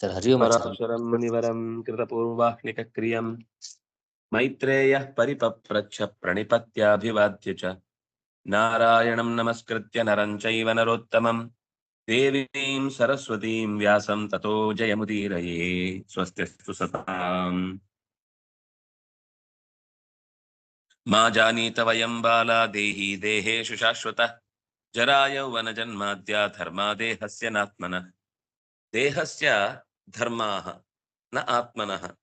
Sir Hariom मुनिवरम मुनिवरं कृतपूर्वाह्निकक्रियं मैत्रेयः परिपप्रच्छ प्रणिपत्याभिवाद्य च। नारायणं नमस्कृत्य नरं चैव नरोत्तमं देवीं सरस्वतीं व्यासं ततो जयमुदीरये। स्वस्तिस्तु सताम्। मा जानीत वयं बाला देही देहेषु शाश्वतः। जरायौ यौवनजन्माद्या धर्मा देहस्य नात्मनः। देहस्य ಧರ್ಮಾಹ, ನ ಆತ್ಮನಃ.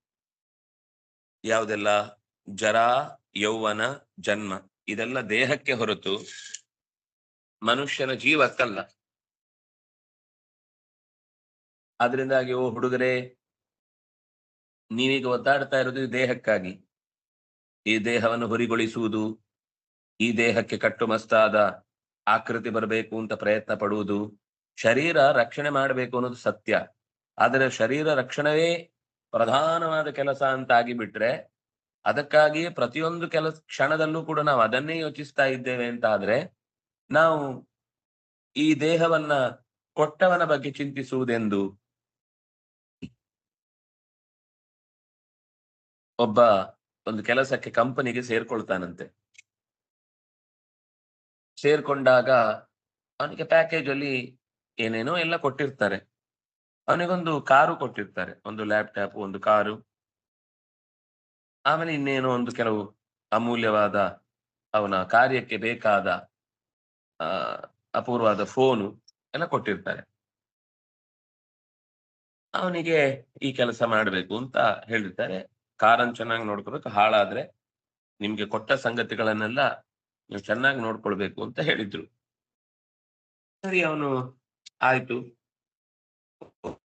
ಯಾವುದೆಲ್ಲ? ಜರಾ, ಯೌವನ, ಜನ್ಮ. ಇದೆಲ್ಲ ದೇಹಕ್ಕೆ ಹೊರತು ಮನುಷ್ಯನ ಜೀವಕ್ಕಲ್ಲ. ಅದರಿಂದಾಗಿ ಓ ಹುಡುಗರೇ, ನೀವೀಗ ಒದ್ದಾಡ್ತಾ ಇರೋದು ಈ ದೇಹಕ್ಕಾಗಿ. ಈ ದೇಹವನ್ನು ಹುರಿಗೊಳಿಸುವುದು, ಈ ದೇಹಕ್ಕೆ ಕಟ್ಟುಮಸ್ತಾದ ಆಕೃತಿ ಬರಬೇಕು ಅಂತ ಪ್ರಯತ್ನ ಪಡುವುದು, ಶರೀರ ರಕ್ಷಣೆ ಮಾಡಬೇಕು ಅನ್ನೋದು ಸತ್ಯ. ಆದರೆ ಶರೀರ ರಕ್ಷಣವೇ ಪ್ರಧಾನವಾದ ಕೆಲಸ ಅಂತ ಆಗಿಬಿಟ್ರೆ ಅದಕ್ಕಾಗಿ ಪ್ರತಿಯೊಂದು ಕೆಲಸ ಕ್ಷಣದಲ್ಲೂ ಕೂಡ ನಾವು ಅದನ್ನೇ ಯೋಚಿಸ್ತಾ ಇದ್ದೇವೆ ಅಂತ ಆದ್ರೆ ನಾವು ಈ ದೇಹವನ್ನ ಕೊಟ್ಟವನ ಬಗ್ಗೆ ಚಿಂತಿಸುವುದೆಂದು ಒಬ್ಬ ಒಂದು ಕೆಲಸಕ್ಕೆ ಕಂಪನಿಗೆ ಸೇರ್ಕೊಳ್ತಾನಂತೆ. ಸೇರ್ಕೊಂಡಾಗ ಅವನಿಗೆ ಪ್ಯಾಕೇಜ್ ಅಲ್ಲಿ ಏನೇನೋ ಎಲ್ಲ ಕೊಟ್ಟಿರ್ತಾರೆ. ಅವನಿಗೊಂದು ಕಾರು ಕೊಟ್ಟಿರ್ತಾರೆ, ಒಂದು ಲ್ಯಾಪ್ಟಾಪ್ ಒಂದು ಕಾರು. ಆಮೇಲೆ ಇನ್ನೇನು ಒಂದು ಕೆಲವು ಅಮೂಲ್ಯವಾದ ಅವನ ಕಾರ್ಯಕ್ಕೆ ಬೇಕಾದ ಅಪೂರ್ವವಾದ ಫೋನು ಎಲ್ಲ ಕೊಟ್ಟಿರ್ತಾರೆ. ಅವನಿಗೆ ಈ ಕೆಲಸ ಮಾಡಬೇಕು ಅಂತ ಹೇಳಿರ್ತಾರೆ. ಕಾರನ್ನು ಚೆನ್ನಾಗಿ ನೋಡ್ಕೋಬೇಕು, ಹಾಳಾದ್ರೆ ನಿಮ್ಗೆ ಕೊಟ್ಟ ಸಂಗತಿಗಳನ್ನೆಲ್ಲ ನೀವು ಚೆನ್ನಾಗಿ ನೋಡ್ಕೊಳ್ಬೇಕು ಅಂತ ಹೇಳಿದ್ರು. ಸರಿ, ಅವನು ಆಯ್ತು.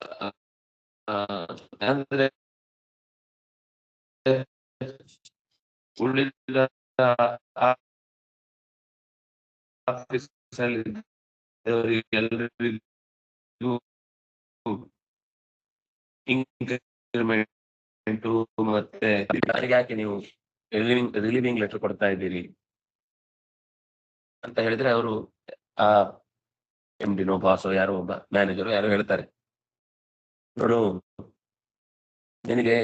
ಅವನಿಗೆ ಆ, ಅಂದ್ರೆ ಉಳಿದ ಆಫೀಸಲ್ಲಿ ಎಲ್ಲರಿಗೂ ಇಂಕ್ರಿಮೆಂಟು ಮತ್ತೆ ನನಗೆ ಯಾಕೆ ನೀವು ರಿಲೀವಿಂಗ್ ರಿಲೀವಿಂಗ್ ಲೆಟರ್ ಕೊಡ್ತಾ ಇದ್ದೀರಿ ಅಂತ ಹೇಳಿದ್ರೆ ಅವರು ಆ ಎಂ ಡಿನೋ ಬಾಸೋ ಯಾರೋ ಒಬ್ಬ ಮ್ಯಾನೇಜರು ಯಾರೋ ಹೇಳ್ತಾರೆ ನೋಡು, ನಿನಗೆ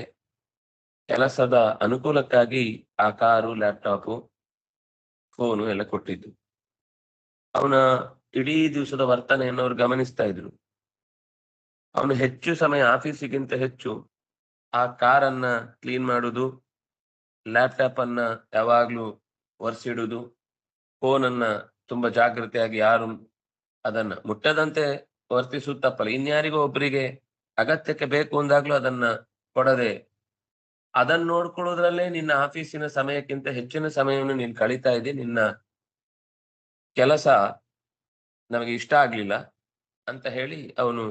ಕೆಲಸದ ಅನುಕೂಲಕ್ಕಾಗಿ ಆ ಕಾರು ಲ್ಯಾಪ್ಟಾಪು ಫೋನು ಎಲ್ಲ ಕೊಟ್ಟಿದ್ದು. ಅವನ ಇಡೀ ದಿವಸದ ವರ್ತನೆಯನ್ನು ಅವ್ರು ಗಮನಿಸ್ತಾ ಇದ್ರು. ಅವನು ಹೆಚ್ಚು ಸಮಯ ಆಫೀಸಿಗಿಂತ ಹೆಚ್ಚು ಆ ಕಾರನ್ನ ಕ್ಲೀನ್ ಮಾಡುದು ಲ್ಯಾಪ್ಟಾಪ್ ಅನ್ನ ಯಾವಾಗ್ಲೂ ಒರೆಸಿಡುದು ಫೋನ್ ಅನ್ನ ತುಂಬಾ ಜಾಗೃತಿಯಾಗಿ ಯಾರು ಅದನ್ನ ಮುಟ್ಟದಂತೆ ವರ್ತಿಸುತ್ತಪ್ಪಲ್ಲ. ತಪ್ಪಲ್ಲ ಇನ್ಯಾರಿಗೋ ಒಬ್ಬರಿಗೆ ಅಗತ್ಯಕ್ಕೆ ಬೇಕು ಅಂದಾಗ್ಲೂ ಅದನ್ನ ಕೊಡದೆ ಅದನ್ನ ನೋಡ್ಕೊಳ್ಳೋದ್ರಲ್ಲೇ ನಿನ್ನ ಆಫೀಸಿನ ಸಮಯಕ್ಕಿಂತ ಹೆಚ್ಚಿನ ಸಮಯವನ್ನು ನೀನು ಕಳೀತಾ ಇದೆ ನಿನ್ನ ಕೆಲಸ ನಮಗೆ ಇಷ್ಟ ಆಗ್ಲಿಲ್ಲ ಅಂತ ಹೇಳಿ ಅವನು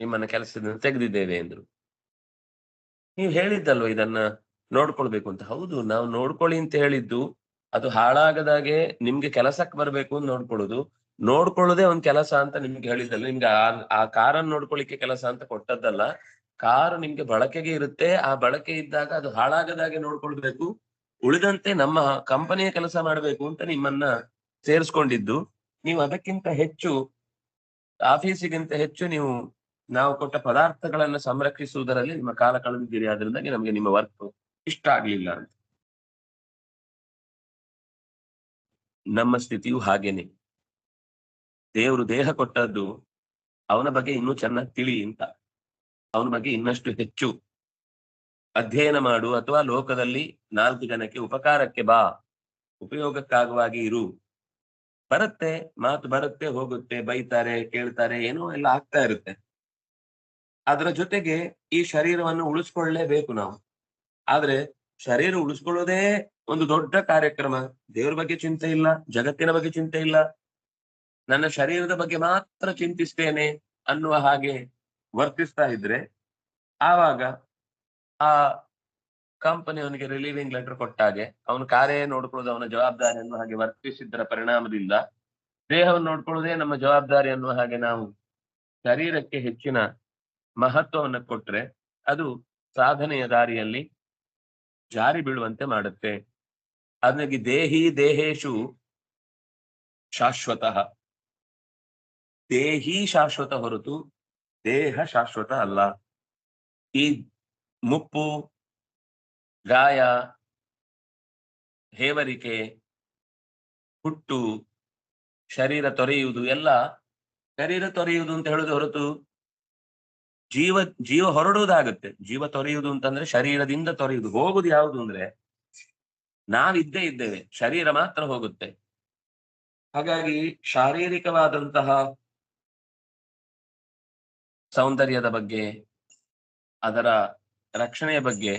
ನಿಮ್ಮನ್ನ ಕೆಲಸದಿಂದ ತೆಗೆದಿದ್ದೇವೆ ಎಂದ್ರು. ನೀವು ಹೇಳಿದ್ದಲ್ವ ಇದನ್ನ ನೋಡ್ಕೊಳ್ಬೇಕು ಅಂತ? ಹೌದು, ನಾವು ನೋಡ್ಕೊಳ್ಳಿ ಅಂತ ಹೇಳಿದ್ದು ಅದು ಹಾಳಾಗದಾಗೆ ನಿಮ್ಗೆ ಕೆಲಸಕ್ಕೆ ಬರ್ಬೇಕು ಅಂತ ನೋಡ್ಕೊಳ್ಳೋದು. ನೋಡ್ಕೊಳ್ಳೋದೇ ಒಂದ್ ಕೆಲಸ ಅಂತ ನಿಮ್ಗೆ ಹೇಳಿದ್ದಲ್ಲ. ನಿಮ್ಗೆ ಆ ಕಾರನ್ನು ನೋಡ್ಕೊಳ್ಳಿಕ್ಕೆ ಕೆಲಸ ಅಂತ ಕೊಟ್ಟದ್ದಲ್ಲ. ಕಾರು ನಿಮ್ಗೆ ಬಳಕೆಗೆ ಇರುತ್ತೆ. ಆ ಬಳಕೆ ಇದ್ದಾಗ ಅದು ಹಾಳಾಗದಾಗೆ ನೋಡ್ಕೊಳ್ಬೇಕು. ಉಳಿದಂತೆ ನಮ್ಮ ಕಂಪನಿಯ ಕೆಲಸ ಮಾಡಬೇಕು ಅಂತ ನಿಮ್ಮನ್ನ ಸೇರಿಸ್ಕೊಂಡಿದ್ದು. ನೀವು ಅದಕ್ಕಿಂತ ಹೆಚ್ಚು, ಆಫೀಸಿಗಿಂತ ಹೆಚ್ಚು ನೀವು ನಾವು ಕೊಟ್ಟ ಪದಾರ್ಥಗಳನ್ನ ಸಂರಕ್ಷಿಸುವುದರಲ್ಲಿ ನಿಮ್ಮ ಕಾಲ ಕಳೆದಿದ್ದೀರಿ. ಆದ್ರಿಂದಾಗಿ ನಮಗೆ ನಿಮ್ಮ ವರ್ಕ್ ಇಷ್ಟ ಆಗ್ಲಿಲ್ಲ ಅಂತ. ನಮ್ಮ ಸ್ಥಿತಿಯು ಹಾಗೇನೆ. ದೇವರು ದೇಹ ಕೊಟ್ಟದ್ದು ಅವನ ಬಗ್ಗೆ ಇನ್ನೂ ಚೆನ್ನಾಗಿ ತಿಳಿ ಅಂತ. ಅವನ ಬಗ್ಗೆ ಇನ್ನಷ್ಟು ಹೆಚ್ಚು ಅಧ್ಯಯನ ಮಾಡು ಅಥವಾ ಲೋಕದಲ್ಲಿ ನಾಲ್ಕು ಜನಕ್ಕೆ ಉಪಕಾರಕ್ಕೆ ಬಾ, ಉಪಯೋಗಕ್ಕಾಗುವಾಗಿ ಇರು. ಬರುತ್ತೆ, ಮಾತು ಬರುತ್ತೆ, ಹೋಗುತ್ತೆ, ಬೈತಾರೆ, ಕೇಳ್ತಾರೆ, ಏನೋ ಎಲ್ಲ ಆಗ್ತಾ ಇರುತ್ತೆ. ಅದರ ಜೊತೆಗೆ ಈ ಶರೀರವನ್ನು ಉಳಿಸ್ಕೊಳ್ಳೇಬೇಕು ನಾವು. ಆದ್ರೆ ಶರೀರ ಉಳಿಸ್ಕೊಳ್ಳೋದೇ ಒಂದು ದೊಡ್ಡ ಕಾರ್ಯಕ್ರಮ. ದೇವ್ರ ಬಗ್ಗೆ ಚಿಂತೆ ಇಲ್ಲ, ಜಗತ್ತಿನ ಬಗ್ಗೆ ಚಿಂತೆ ಇಲ್ಲ ನನ್ನ ಶರೀರದ ಬಗ್ಗೆ ಮಾತ್ರ ಚಿಂತಿಸ್ತೇನೆ ಅನ್ನುವ ಹಾಗೆ ವರ್ತಿಸ್ತಾ ಇದ್ರೆ, ಆವಾಗ ಆ ಕಂಪನಿ ಅವನಿಗೆ ರಿಲೀವಿಂಗ್ ಲೆಟರ್ ಕೊಟ್ಟಾಗೆ ಅವನು ಕಾರ್ಯ ನೋಡ್ಕೊಳ್ಳೋದು, ಅವನ ಜವಾಬ್ದಾರಿ ಅನ್ನುವ ಹಾಗೆ ವರ್ತಿಸಿದ್ದರ ಪರಿಣಾಮದಿಂದ ದೇಹವನ್ನು ನೋಡ್ಕೊಳ್ಳೋದೇ ನಮ್ಮ ಜವಾಬ್ದಾರಿ ಅನ್ನುವ ಹಾಗೆ ನಾವು ಶರೀರಕ್ಕೆ ಹೆಚ್ಚಿನ ಮಹತ್ವವನ್ನು ಕೊಟ್ರೆ ಅದು ಸಾಧನೆಯ ದಾರಿಯಲ್ಲಿ ಜಾರಿ ಬೀಳುವಂತೆ ಮಾಡುತ್ತೆ. ಅದಕ್ಕೆ ದೇಹಿ ದೇಹೇಶು ಶಾಶ್ವತಃ. ದೇಹಿ ಶಾಶ್ವತ ಹೊರತು ದೇಹ ಶಾಶ್ವತ ಅಲ್ಲ. ಈ ಮುಪ್ಪು, ಗಾಯ, ಹೇವರಿಕೆ, ಹುಟ್ಟು, ಶರೀರ ತೊರೆಯುವುದು ಎಲ್ಲ ಶರೀರ ತೊರೆಯುವುದು ಅಂತ ಹೇಳುದು ಹೊರತು ಜೀವ ಜೀವ ಹೊರಡುವುದಾಗುತ್ತೆ. ಜೀವ ತೊರೆಯುವುದು ಅಂತಂದ್ರೆ ಶರೀರದಿಂದ ತೊರೆಯುವುದು. ಹೋಗುದು ಯಾವುದು ಅಂದ್ರೆ ನಾವಿದ್ದೇ ಇದ್ದೇವೆ. ಶರೀರ ಮಾತ್ರ ಹೋಗುತ್ತೆ. ಹಾಗಾಗಿ ಶಾರೀರಿಕವಾದಂತಹ ಸೌಂದರ್ಯದ ಬಗ್ಗೆ, ಅದರ ರಕ್ಷಣೆಯ ಬಗ್ಗೆ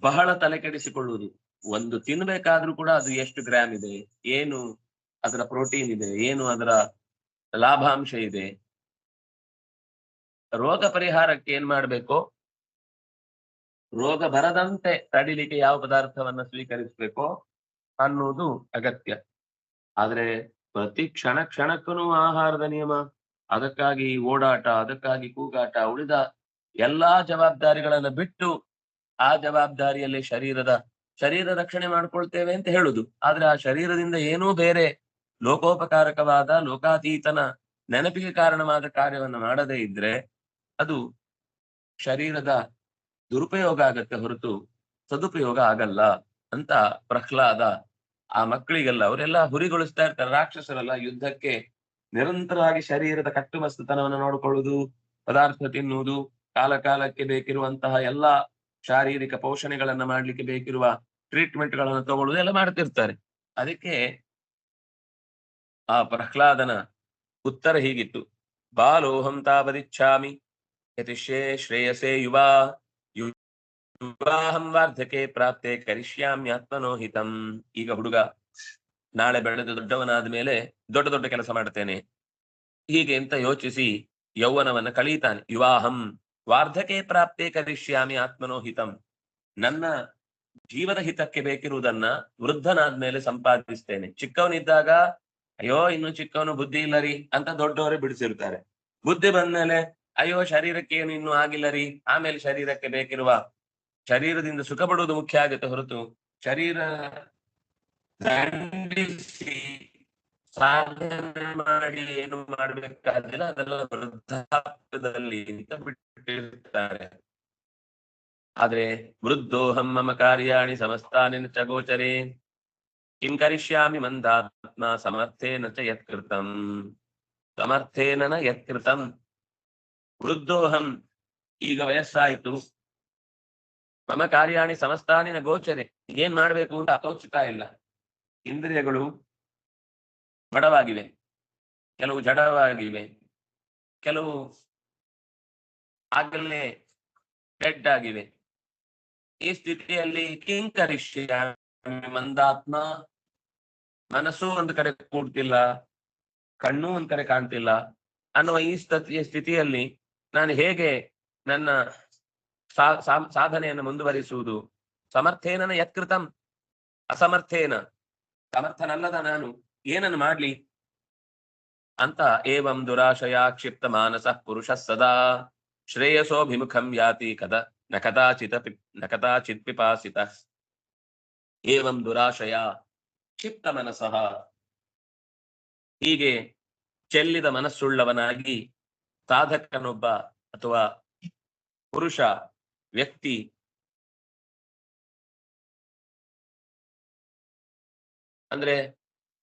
ಬಹಳ ತಲೆಕೆಡಿಸಿಕೊಳ್ಳುವುದು ಒಂದು ತಿನ್ಬೇಕಾದ್ರೂ ಕೂಡ ಅದು ಎಷ್ಟು ಗ್ರಾಮ್ ಇದೆ, ಏನು ಅದರ ಪ್ರೋಟೀನ್ ಇದೆ, ಏನು ಅದರ ಲಾಭಾಂಶ ಇದೆ. ರೋಗ ಪರಿಹಾರಕ್ಕೆ ಏನ್ ಮಾಡಬೇಕು? ರೋಗ ಬರದಂತೆ ತಡಿಲಿಕ್ಕೆ ಯಾವ ಪದಾರ್ಥವನ್ನ ಸ್ವೀಕರಿಸಬೇಕು ಅನ್ನುವುದು ಅಗತ್ಯ. ಆದ್ರೆ ಪ್ರತಿ ಕ್ಷಣ ಕ್ಷಣಕ್ಕೂ ಆಹಾರದ ನಿಯಮ. ಅದಕ್ಕಾಗಿ ಓಡಾಟ, ಅದಕ್ಕಾಗಿ ಕೂಗಾಟ, ಉಳಿದ ಎಲ್ಲಾ ಜವಾಬ್ದಾರಿಗಳನ್ನ ಬಿಟ್ಟು ಆ ಜವಾಬ್ದಾರಿಯಲ್ಲಿ ಶರೀರದ, ಶರೀರ ರಕ್ಷಣೆ ಮಾಡ್ಕೊಳ್ತೇವೆ ಅಂತ ಹೇಳುದು. ಆದ್ರೆ ಆ ಶರೀರದಿಂದ ಏನೂ ಬೇರೆ ಲೋಕೋಪಕಾರಕವಾದ, ಲೋಕಾತೀತನ ನೆನಪಿಗೆ ಕಾರಣವಾದ ಕಾರ್ಯವನ್ನು ಮಾಡದೇ ಇದ್ರೆ ಅದು ಶರೀರದ ದುರುಪಯೋಗ ಆಗತ್ತೆ ಹೊರತು ಸದುಪಯೋಗ ಆಗಲ್ಲ ಅಂತ ಪ್ರಹ್ಲಾದ ಆ ಮಕ್ಕಳಿಗೆಲ್ಲ, ಅವರೆಲ್ಲ ಹುರಿಗೊಳಿಸ್ತಾ ಇರ್ತಾರೆ. ರಾಕ್ಷಸರೆಲ್ಲ ಯುದ್ಧಕ್ಕೆ ನಿರಂತರವಾಗಿ ಶರೀರದ ಕಟ್ಟುಮಸ್ತತನವನ್ನು ನೋಡಿಕೊಳ್ಳುವುದು, ಪದಾರ್ಥ ತಿನ್ನುವುದು, ಕಾಲಕಾಲಕ್ಕೆ ಬೇಕಿರುವಂತಹ ಎಲ್ಲಾ ಶಾರೀರಿಕ ಪೋಷಣೆಗಳನ್ನ ಮಾಡ್ಲಿಕ್ಕೆ ಬೇಕಿರುವ ಟ್ರೀಟ್ಮೆಂಟ್ಗಳನ್ನು ತಗೊಳ್ಳುವುದು ಎಲ್ಲ ಮಾಡ್ತಿರ್ತಾರೆ. ಅದಕ್ಕೆ ಆ ಪ್ರಹ್ಲಾದನ ಉತ್ತರ ಹೀಗಿತ್ತು. ಬಾಲೋಹಂ ತಾವದಿಚ್ಛಾಮಿ ಯತಿಶೇ ಶ್ರೇಯಸೇ ಯುವಾ, ಯುವಾಹಂ ವಾರ್ಧಕೆ ಪ್ರಾಪ್ತೆ ಕರಿಷ್ಯಾಮ್ಯಾತ್ಮನೋಹಿತಂ. ಈಗ ಹುಡುಗ ನಾಳೆ ಬೆಳೆದು ದೊಡ್ಡವನಾದ ಮೇಲೆ ದೊಡ್ಡ ದೊಡ್ಡ ಕೆಲಸ ಮಾಡ್ತೇನೆ ಹೀಗೆ ಅಂತ ಯೋಚಿಸಿ ಯೌವನವನ್ನ ಕಳೀತಾನೆ ವಿವಾಹಂ ವಾರ್ಧಕೇ ಪ್ರಾಪ್ತೆ ಕರಿಷ್ಯಾಮಿ ಆತ್ಮನೋ ಹಿತಂ. ನನ್ನ ಜೀವದ ಹಿತಕ್ಕೆ ಬೇಕಿರುವುದನ್ನ ವೃದ್ಧನಾದ್ಮೇಲೆ ಸಂಪಾದಿಸ್ತೇನೆ. ಚಿಕ್ಕವನಿದ್ದಾಗ, ಅಯ್ಯೋ, ಇನ್ನು ಚಿಕ್ಕವನು ಬುದ್ಧಿ ಇಲ್ಲ ರೀ ಅಂತ ದೊಡ್ಡವರೇ ಬಿಡಿಸಿರ್ತಾರೆ ಬುದ್ಧಿ ಬಂದ್ಮೇಲೆ ಅಯ್ಯೋ, ಶರೀರಕ್ಕೆ ಏನು ಇನ್ನು ಆಗಿಲ್ಲ ರೀ. ಆಮೇಲೆ ಶರೀರಕ್ಕೆ ಬೇಕಿರುವ, ಶರೀರದಿಂದ ಸುಖ ಪಡುವುದು ಮುಖ್ಯ ಆಗುತ್ತೆ ಹೊರತು. ಶರೀರ ದಂಡಿಸಿ ಸಾಧನೆ ಮಾಡಿ ಏನು ಮಾಡ್ಬೇಕಾದಿಲ್ಲ ಅದೆಲ್ಲ ವೃದ್ಧಾಪ್ಯದಲ್ಲಿ ಅಂತ ಬಿಟ್ಟಿರ್ತಾರೆ. ಆದ್ರೆ ವೃದ್ಧೋಹಂ ಮಮ ಕಾರ್ಯಾಣಿ ಸಮಸ್ತಾನಿನ ನ ಚ ಗೋಚರೆ. ಕಿಂ ಕರಿಷ್ಯಾಮಿ ಮಂದಾತ್ಮ ಸಮರ್ಥೇನ ಚ ಯತ್ಕೃತಂ ಸಮರ್ಥೇನ ಯತ್ಕೃತಂ ವೃದ್ಧೋಹಂ ಈಗ ವಯಸ್ಸಾಯಿತು. ಮಮ ಕಾರ್ಯಾಣಿ ಸಮಸ್ತಾನಿನ ಗೋಚರೆ. ಏನ್ ಮಾಡ್ಬೇಕು ಅಂತ ಅತೋಚಿತ ಇಲ್ಲ. ಇಂದ್ರಿಯಗಳು ಬಡವಾಗಿವೆ, ಕೆಲವು ಜಡವಾಗಿವೆ, ಕೆಲವು ಆಗಲೇ ಡೆಡ್ ಆಗಿವೆ ಈ ಸ್ಥಿತಿಯಲ್ಲಿ ಕಿಂಕರಿಷ್ಯ ಮಂದಾತ್ಮ, ಮನಸ್ಸು ಒಂದು ಕಡೆ ಕೂಡ್ತಿಲ್ಲ ಕಣ್ಣು ಒಂದ್ ಕಡೆ ಕಾಣ್ತಿಲ್ಲ ಅನ್ನುವ ಈ ಸ್ಥಿತಿಯ ಸ್ಥಿತಿಯಲ್ಲಿ ನಾನು ಹೇಗೆ ನನ್ನ ಸಾಧನೆಯನ್ನು ಮುಂದುವರಿಸುವುದು? ಸಮರ್ಥೇನ ಯತ್ಕೃತಂ, ಅಸಮರ್ಥೇನ? ಸಮರ್ಥನಲ್ಲದ ನಾನು, ಏನನ್ನು ಮಾಡ್ಲಿ? ಅಂತ ಏವಂ ದುರಾಶಯ ಕ್ಷಿಪ್ತ ಮಾನಸ ಪುರುಷ ಸದಾ. ಶ್ರೇಯಸೋಭಿಮುಖಂ ಯಾತಿ ಕದ, ನ ಪಿ- ನ ಪಿಪಾಸಿತ. ಏವಂ ದುರಾಶಯ ಕ್ಷಿಪ್ತ ಮನಸಃ. ಹೀಗೆ ಚೆಲ್ಲಿದ ಮನಸ್ಸುಳ್ಳವನಾಗಿ ಸಾಧಕನೊಬ್ಬ ಅಥವಾ ಪುರುಷ ವ್ಯಕ್ತಿ ಅಂದ್ರೆ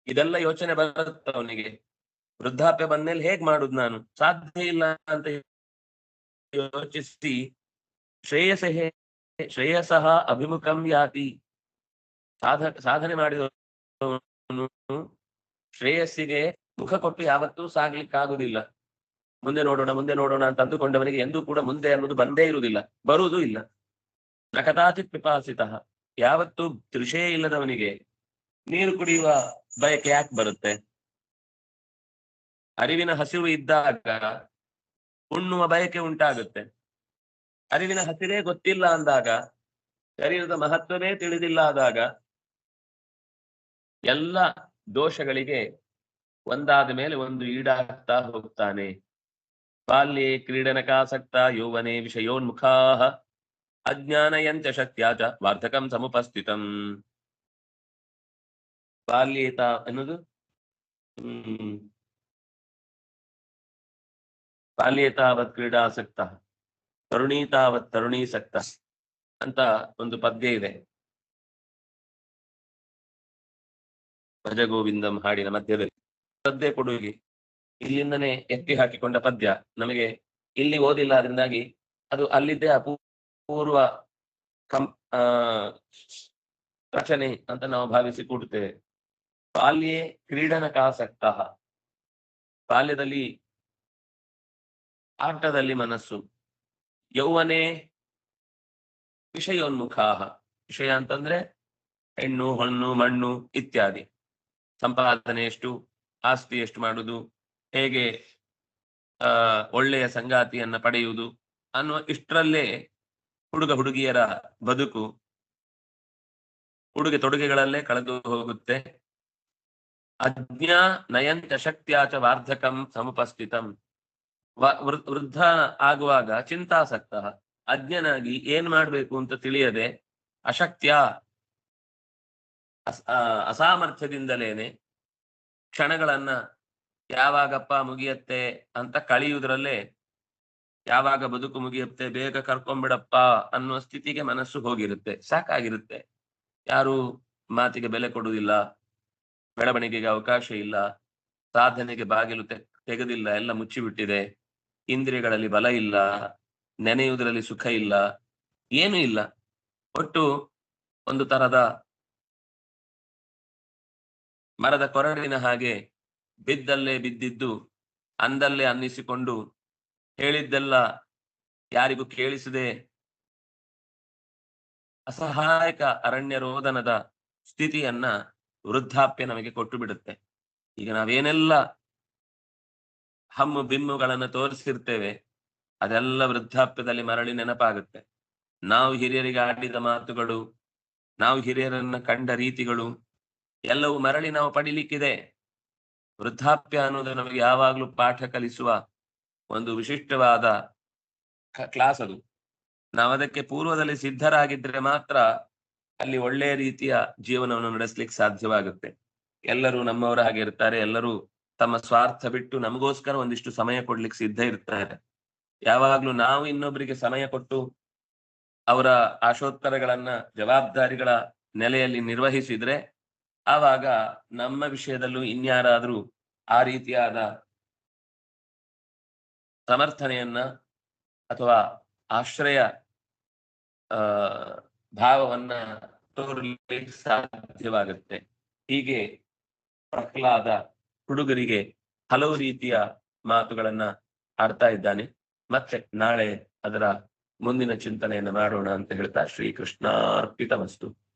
ಇದೆಲ್ಲ ಯೋಚನೆ ಬರುತ್ತೆ ಅವನಿಗೆ? ವೃದ್ಧಾಪ್ಯ ಬಂದ್ಮೇಲೆ ಹೇಗ್ ಮಾಡುದು ನಾನು? ಸಾಧ್ಯ ಇಲ್ಲ ಅಂತ ಯೋಚಿಸಿ, ಶ್ರೇಯಸ ಶ್ರೇಯಸಃ ಅಭಿಮುಖಂ ಯಾತಿ. ಸಾಧ ಸಾಧನೆ ಮಾಡಿದವನು ಶ್ರೇಯಸ್ಸಿಗೆ ಮುಖ ಕೊಟ್ಟು ಯಾವತ್ತೂ ಸಾಗ್ಲಿಕ್ಕಾಗುದಿಲ್ಲ. ಮುಂದೆ ನೋಡೋಣ ಮುಂದೆ ನೋಡೋಣ ಅಂತ ಅಂದುಕೊಂಡವನಿಗೆ ಎಂದೂ ಕೂಡ ಮುಂದೆ ಅನ್ನೋದು ಬಂದೇ ಇರುವುದಿಲ್ಲ. ಬರುವುದೂ ಇಲ್ಲ. ನ ಕದಾಚಿತ್ ಪಿಪಾಸಿತ. ಯಾವತ್ತೂ ತೃಷೇ ಇಲ್ಲದವನಿಗೆ ನೀರು ಕುಡಿಯುವ ಬಯಕೆ ಯಾಕೆ ಬರುತ್ತೆ? ಅರಿವಿನ ಹಸಿವು ಇದ್ದಾಗ ಉಣ್ಣುವ ಬಯಕೆ ಉಂಟಾಗುತ್ತೆ. ಅರಿವಿನ ಹಸಿರೇ ಗೊತ್ತಿಲ್ಲ ಅಂದಾಗ, ಶರೀರದ ಮಹತ್ವವೇ ತಿಳಿದಿಲ್ಲ ಆದಾಗ ಎಲ್ಲ ದೋಷಗಳಿಗೆ ಒಂದಾದ ಮೇಲೆ ಒಂದು ಈಡಾಗ್ತಾ ಹೋಗ್ತಾನೆ. ಬಾಲ್ಯೆ ಕ್ರೀಡನಕಾಸಕ್ತ ಯೌವನೆ ವಿಷಯೋನ್ಮುಖಾ ಅಜ್ಞಾನಯಂಚ ಶಕ್ತ್ಯಾಚ ವಾರ್ಧಕಂ ಸಮುಪಸ್ಥಿತಂ. ಬಾಲ್ಯೇತ ಅನ್ನೋದು ಹ್ಮ್ ಬಾಲ್ಯೇತಾವತ್ ಕ್ರೀಡಾಸಕ್ತ ತರುಣೀತಾವತ್ ತರುಣೀಸಕ್ತ ಅಂತ ಒಂದು ಪದ್ಯ ಇದೆ ಭಜಗೋವಿಂದಂ ಹಾಡಿನ ಮಧ್ಯದಲ್ಲಿ ಪದ್ಯ ಕೊಡುಗೆ ಇಲ್ಲಿಂದನೇ ಎತ್ತಿ ಹಾಕಿಕೊಂಡ ಪದ್ಯ ನಮಗೆ ಇಲ್ಲಿ ಓದಿಲ್ಲ ಅದರಿಂದಾಗಿ ಅದು ಅಲ್ಲಿದ್ದೇ ಅಪೂರ್ವ ಕಂ ರಚನೆ ಅಂತ ನಾವು ಭಾವಿಸಿ ಕೂಡುತ್ತೇವೆ ಬಾಲ್ಯೇ ಕ್ರೀಡನಕಾಸಕ್ತ. ಬಾಲ್ಯದಲ್ಲಿ ಆಟದಲ್ಲಿ ಮನಸ್ಸು. ಯೌವನೆ ವಿಷಯೋನ್ಮುಖ ವಿಷಯ ಅಂತಂದ್ರೆ ಹೆಣ್ಣು, ಹಣ್ಣು, ಮಣ್ಣು ಇತ್ಯಾದಿ. ಸಂಪಾದನೆ ಎಷ್ಟು, ಆಸ್ತಿ ಎಷ್ಟು ಮಾಡುವುದು ಹೇಗೆ, ಆ, ಒಳ್ಳೆಯ ಸಂಗಾತಿಯನ್ನ ಪಡೆಯುವುದು ಅನ್ನುವ ಇಷ್ಟರಲ್ಲೇ ಹುಡುಗ ಹುಡುಗಿಯರ ಬದುಕು, ಉಡುಗೆ ತೊಡುಗೆಗಳಲ್ಲೇ ಕಳೆದು ಹೋಗುತ್ತೆ. ಅಜ್ಞಾ ನಯಂಚ ಚ ವಾರ್ಧಕಂ ಸಮುಪಸ್ಥಿತಂ ವೃದ್ಧ ಆಗುವಾಗ ಚಿಂತಾಸಕ್ತ ಅಜ್ಞನಾಗಿ ಏನ್ ಮಾಡ್ಬೇಕು ಅಂತ ತಿಳಿಯದೆ ಅಶಕ್ತ್ಯ ಅಸಾಮರ್ಥ್ಯದಿಂದಲೇನೆ ಕ್ಷಣಗಳನ್ನ ಯಾವಾಗಪ್ಪ ಮುಗಿಯತ್ತೆ ಅಂತ ಕಳೆಯುವುದರಲ್ಲೇ ಯಾವಾಗ ಬದುಕು ಮುಗಿಯುತ್ತೆ ಬೇಗ ಕರ್ಕೊಂಡ್ಬಿಡಪ್ಪ ಅನ್ನುವ ಸ್ಥಿತಿಗೆ ಮನಸ್ಸು ಹೋಗಿರುತ್ತೆ, ಸಾಕಾಗಿರುತ್ತೆ. ಯಾರು ಮಾತಿಗೆ ಬೆಲೆ ಕೊಡುವುದಿಲ್ಲ. ಬೆಳವಣಿಗೆಗೆ ಅವಕಾಶ ಇಲ್ಲ, ಸಾಧನೆಗೆ ಬಾಗಿಲು ತೆಗೆದಿಲ್ಲ, ಎಲ್ಲ ಮುಚ್ಚಿಬಿಟ್ಟಿದೆ, ಇಂದ್ರಿಯಗಳಲ್ಲಿ ಬಲ ಇಲ್ಲ, ನೆನೆಯುವುದರಲ್ಲಿ ಸುಖ ಇಲ್ಲ, ಏನೂ ಇಲ್ಲ. ಒಟ್ಟು ಒಂದು ತರದ ಮರದ ಕೊರಡಿನ ಹಾಗೆ ಬಿದ್ದಲ್ಲೇ ಬಿದ್ದಿದ್ದು, ಅಂದಲ್ಲೇ ಅನ್ನಿಸಿಕೊಂಡು ಹೇಳಿದ್ದೆಲ್ಲ ಯಾರಿಗೂ ಕೇಳಿಸದೆ ಅಸಹಾಯಕ ಅರಣ್ಯ ರೋದನದ ಸ್ಥಿತಿಯನ್ನ ವೃದ್ಧಾಪ್ಯ ನಮಗೆ ಕೊಟ್ಟು ಬಿಡುತ್ತೆ ಈಗ ನಾವೇನೆಲ್ಲ ಹಮ್ಮು ಬಿಮ್ಮುಗಳನ್ನು ತೋರಿಸಿರ್ತೇವೆ, ಅದೆಲ್ಲ ವೃದ್ಧಾಪ್ಯದಲ್ಲಿ ಮರಳಿ ನೆನಪಾಗುತ್ತೆ. ನಾವು ಹಿರಿಯರಿಗೆ ಆಡಿದ ಮಾತುಗಳು, ನಾವು ಹಿರಿಯರನ್ನ ಕಂಡ ರೀತಿಗಳು, ಎಲ್ಲವೂ ಮರಳಿ ನಾವು ಪಡಿಲಿಕ್ಕಿದೆ. ವೃದ್ಧಾಪ್ಯ ಅನ್ನೋದು ನಮಗೆ ಯಾವಾಗ್ಲೂ ಪಾಠ ಕಲಿಸುವ ಒಂದು ವಿಶಿಷ್ಟವಾದ ಕ್ಲಾಸ್ ಅದು. ನಾವು ಅದಕ್ಕೆ ಪೂರ್ವದಲ್ಲಿ ಸಿದ್ಧರಾಗಿದ್ರೆ ಮಾತ್ರ ಅಲ್ಲಿ ಒಳ್ಳೆಯ ರೀತಿಯ ಜೀವನವನ್ನು ನಡೆಸ್ಲಿಕ್ಕೆ ಸಾಧ್ಯವಾಗುತ್ತೆ. ಎಲ್ಲರೂ ನಮ್ಮವರ ಹಾಗೆ ಇರ್ತಾರೆ. ಎಲ್ಲರೂ ತಮ್ಮ ಸ್ವಾರ್ಥ ಬಿಟ್ಟು ನಮಗೋಸ್ಕರ ಒಂದಿಷ್ಟು ಸಮಯ ಕೊಡ್ಲಿಕ್ಕೆ ಸಿದ್ಧ ಇರ್ತಾರೆ. ಯಾವಾಗ್ಲೂ ನಾವು ಇನ್ನೊಬ್ಬರಿಗೆ ಸಮಯ ಕೊಟ್ಟು ಅವರ ಆಶೋತ್ತರಗಳನ್ನ, ಜವಾಬ್ದಾರಿಗಳ ನೆಲೆಯಲ್ಲಿ ನಿರ್ವಹಿಸಿದ್ರೆ ಆವಾಗ ನಮ್ಮ ವಿಷಯದಲ್ಲೂ ಇನ್ಯಾರಾದ್ರೂ ಆ ರೀತಿಯಾದ ಸಮರ್ಥನೆಯನ್ನ ಅಥವಾ ಆಶ್ರಯ ಭಾವವನ್ನ ತೋರಲಿಕ್ಕೆ ಸಾಧ್ಯವಾಗುತ್ತೆ. ಹೀಗೆ ಪ್ರಹ್ಲಾದ ಹುಡುಗರಿಗೆ ಹಲವು ರೀತಿಯ ಮಾತುಗಳನ್ನ ಆಡ್ತಾ ಇದ್ದಾನೆ. ಮತ್ತೆ ನಾಳೆ ಅದರ ಮುಂದಿನ ಚಿಂತನೆಯನ್ನು ಮಾಡೋಣ ಅಂತ ಹೇಳ್ತಾ ಶ್ರೀಕೃಷ್ಣಾರ್ಪಿತ ವಸ್ತು